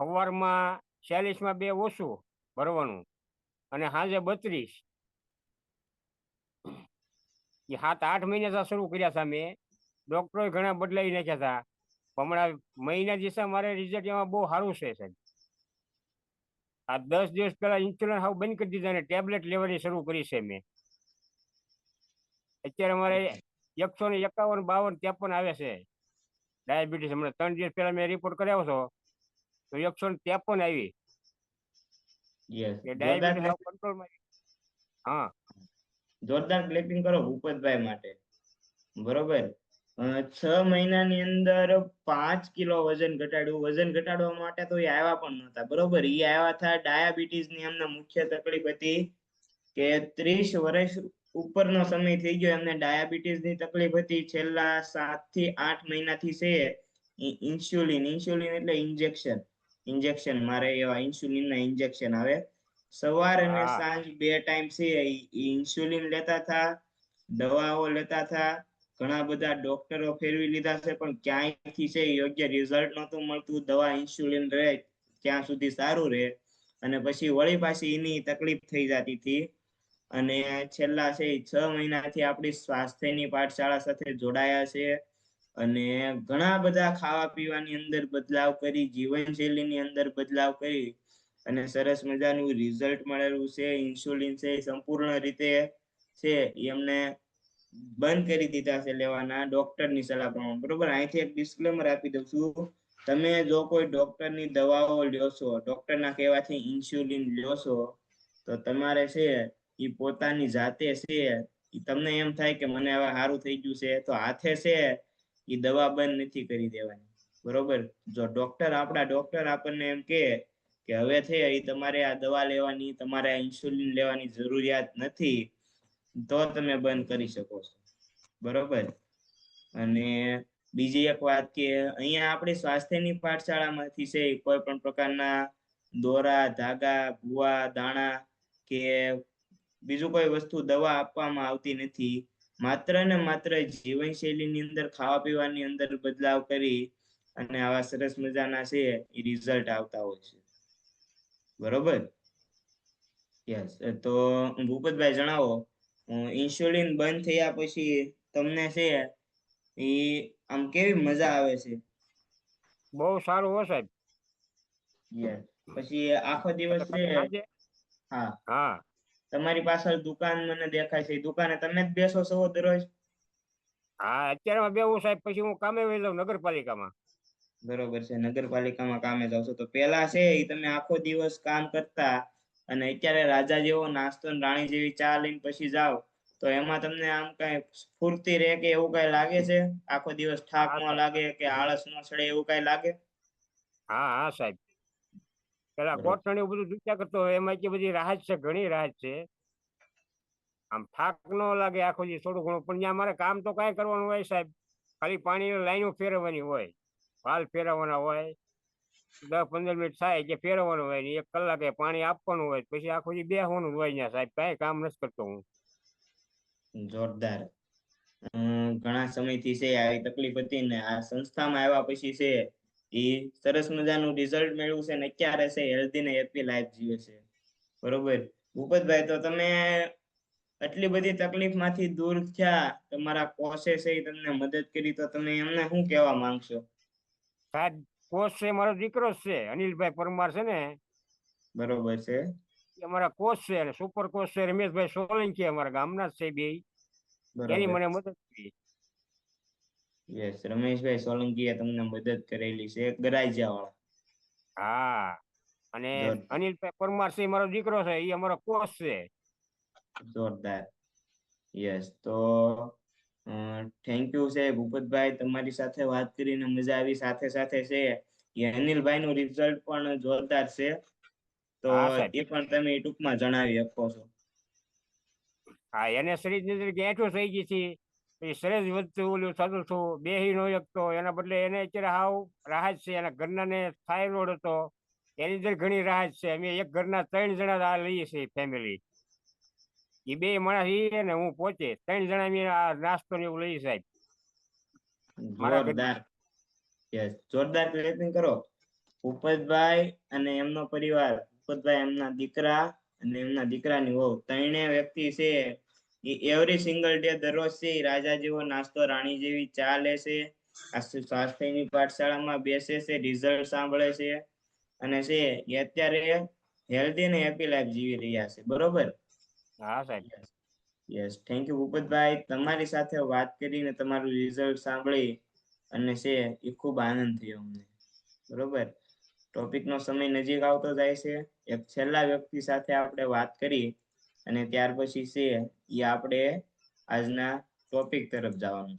સવારમાં ચાલીસમાં બે ઓછું ભરવાનું અને સાંજે બત્રીસ. એ સાત આઠ મહિના શરૂ કર્યા હતા મેં ડોક્ટરો ઘણા બદલાઈ નાખ્યા હતા. હમણાં મહિના દિવસે મારે રિઝલ્ટ એમાં બહુ સારું છે સાહેબ. આ દસ દિવસ પહેલા ઇન્સ્યોરન્સ હાવ બંધ કરી દીધા અને ટેબ્લેટ લેવાની શરૂ કરી છે મેં. અત્યારે મારે એકસો ને એકાવન બાવન ત્રેપન આવે છે. ડાયાબિટીસ હમણાં ત્રણ દિવસ પહેલા મેં રિપોર્ટ કરાવ્યો હતો. તો એકસો ને ત્રેપન આવી. હા. જોરદાર ક્લેપિંગ કરો ભૂપતભાઈ માટે. બરોબર? છ મહિનાની અંદર પાંચ કિલો વજન ઘટાડ્યું. વજન ઘટાડવા માટે તો એ આવ્યા પણ નહોતા. બરોબર? એ આવ્યા હતા ડાયાબિટીસની એમને મુખ્ય તકલીફ હતી કે ત્રીસ વર્ષ ઉપરનો સમય થઈ ગયો. એમને ડાયાબિટીસની તકલીફ હતી. છેલ્લા સાતથી આઠ મહિનાથી છે ઇન્સ્યુલિન. ઇન્સ્યુલિન એટલે ઇન્જેક્શન. ઇન્જેક્શન મારે એવા ઇન્સ્યુલિન ના ઇન્જેક્શન આવે. સવાર અને સાંજ બે ટાઈમ છે ઇન્સ્યુલિન લેતા હતા દવાઓ લેતા હતા ઘણા બધા ડોક્ટરો ફેરવી લીધા છે પણ ક્યાંયથી છે યોગ્ય રિઝલ્ટ નહોતું મળતું. દવા ઇન્સ્યુલિન રહે ત્યાં સુધી સારું રહે. અને પછી વળી પાછી એની તકલીફ થઈ જતી હતી. અને છેલ્લા છે છ મહિનાથી આપણી સ્વાસ્થ્યની પાઠશાળા સાથે જોડાયા છે. અને ઘણા બધા ખાવા પીવાની અંદર બદલાવ કરી, જીવનશૈલીની અંદર બદલાવ કરી અને સરસ મજાનું રિઝલ્ટ મળેલું છે. ઇન્સ્યુલિન છે સંપૂર્ણ રીતે છે એમને બંધ કરી દીધા છે લેવાના ડોક્ટરની સલાહ પ્રમાણે. બરોબર? અહીંથી એક ડિસ્ક્લેમર આપી દઉં છું. તમે જો કોઈ ડોક્ટરની દવાઓ લ્યો છો ડોક્ટરના કહેવાથી ઇન્સ્યુલિન લ્યો છો, તો તમારે છે એ પોતાની જાતે છે તમને એમ થાય કે મને હવે સારું થઈ ગયું છે, તો હાથે છે એ દવા બંધ નથી કરી દેવાની. બરોબર? જો ડોક્ટર આપણા ડોક્ટર આપણને એમ કે કે હવે એ તમારે આ દવા લેવાની, તમારે આ ઇન્સ્યુલિન લેવાની જરૂરિયાત નથી, તો તમે બંધ કરી શકો છો. બરોબર? અને બીજી એક વાત કે અહીંયા આપણી સ્વાસ્થ્યની પાઠશાળામાંથી છે કોઈ પણ પ્રકારના દોરા, ધાગા, ભૂવા, દાણા કે બીજું કોઈ વસ્તુ દવા આપવામાં આવતી નથી. માત્ર ને માત્ર જીવનશૈલીની અંદર ખાવા પીવાની અંદર બદલાવ કરી અને આવા સરસ મજાના છે એ રિઝલ્ટ આવતા હોય છે. બરોબર? યસ તો ભૂપતભાઈ જણાવો ઇન્સ્યુલિન બંધ થયા પછી તમને છે એ આમ કેવી મજા આવે છે? બહુ સારું હો સાહેબ. યસ પછી આખો દિવસ છે હા. હા. તમારી પાછળ દુકાન મને દેખાય છે. દુકાને તમે જ બેસો છો દરરોજ? હા અત્યારમાં બેવું સાહેબ પછી હું કામે વહી જાઉં નગરપાલિકામાં. બરોબર છે. નગરપાલિકામાં કામે જાવ છો. તો પેલા છે એ તમે આખો દિવસ કામ કરતા અને અત્યારે રાજા જેવો નાસ્તો રાણી જેવી ચા લઈને પછી જાવ તો એમાં તમને આમ કઈ સ્ફૂર્તિ રહે કે એવું કઈ લાગે છે? આખો દિવસ થાક ન લાગે કે આળસ ન ચડે એવું કઈ લાગે? હા હા સાહેબ. પેલા. કોટણ એવું બધું દુખ્યા કરતો હોય એમાં એટલી બધી રાહત છે ઘણી રાહત છે. આમ થાક ન લાગે આખો જે થોડું ઘણું પણ જ્યાં મારે કામ તો કાંઈ કરવાનું હોય સાહેબ. ખાલી પાણીની લાઈનો ફેરવવાની હોય વાલ ફેરવવાના હોય દસ પંદર મિનિટ થાય કે ફેરવવાનું હોય ને એક કલાકે પાણી આપવાનું હોય પછી આખો જે બેસવાનું હોય ત્યાં સાહેબ. કાંઈ કામ નથી કરતો હું. જોરદાર. ઘણા સમયથી છે આવી તકલીફ હતી ને આ સંસ્થામાં આવ્યા પછી છે એ સરસ મજાનું રિઝલ્ટ મેળવ્યું છે ને અત્યારે છે હેલ્ધી ને હેપી લાઈફ જીવે છે. બરોબર? ભૂપતભાઈ તો તમે આટલી બધી તકલીફમાંથી દૂર થયા તમારા કોષે છે તમને મદદ કરી તો તમે એમને શું કહેવા માંગશો? સાહેબ કોષ છે મારો દીકરો છે અનિલભાઈ પરમાર છે ને. બરોબર છે. અમારા કોચ છે સુપર કોચ છે રમેશભાઈ સોલંકી અમારા ગામના છે બે. એની મને મદદ કરી. યસ રમેશભાઈ સોલંકીએ તમને મદદ કરેલી છે. ગરાઈજા વાળા હા. અને અનિલભાઈ પરમાર છે મારો દીકરો છે એ અમારો કોચ છે. જોરદાર. યસ તો થેન્ક યુ છે ભૂપતભાઈ તમારી સાથે વાત કરીને મજા આવી. સાથે સાથે છે એ અનિલભાઈ નું રિઝલ્ટ પણ જોરદાર છે. તો એ પણ તમે ટૂંકમાં જણાવી શકો છો. હા એને શરીરની અંદર ગેઠું થઈ ગઈ હતી પછી શરીર વધતું ઓલું થતું હતું બેહી નો શકતો. એના બદલે એને અત્યારે હાવ રાહત છે. એના ઘરના ને થાઇરોઇડ હતો. એની અંદર ઘણી રાહત છે. અમે એક ઘરના ત્રણ જણા આ લઈએ છીએ ફેમિલી એ બે માણસ એ ને હું પોતે. ત્રણ જણા અમે આ નાસ્તો ને એવું લઈએ સાહેબ. જોરદાર. યસ, જોરદાર ક્લેપિંગ કરો. ઉપજભાઈ અને એમનો પરિવાર. ઉપજભાઈ એમના દીકરા અને એમના દીકરાની વહુ. ત્રણેય વ્યક્તિ છે. એ એવરી સિંગલ ડે દરરોજ છે રાજા જેવો નાસ્તો રાણી જેવી ચા લે છે સ્વાસ્થ્યની પાઠશાળામાં બેસે છે રિઝલ્ટ સાંભળે છે અને છે એ અત્યારે હેલ્ધી ને હેપી લાઈફ જીવી રહ્યા છે. બરોબર? હા સાહેબ. Yes thank you Bhupatbhai. તમારી સાથે વાત કરીને તમારું રિઝલ્ટ સાંભળી અને છે એ ખૂબ આનંદ થયો અમને. બરોબર? ટોપિક નો સમય નજીક આવતો જાય છે. એક છેલ્લા વ્યક્તિ સાથે આપણે વાત કરી અને ત્યાર પછી છે એ આપણે આજના ટોપિક તરફ જવાનું છે.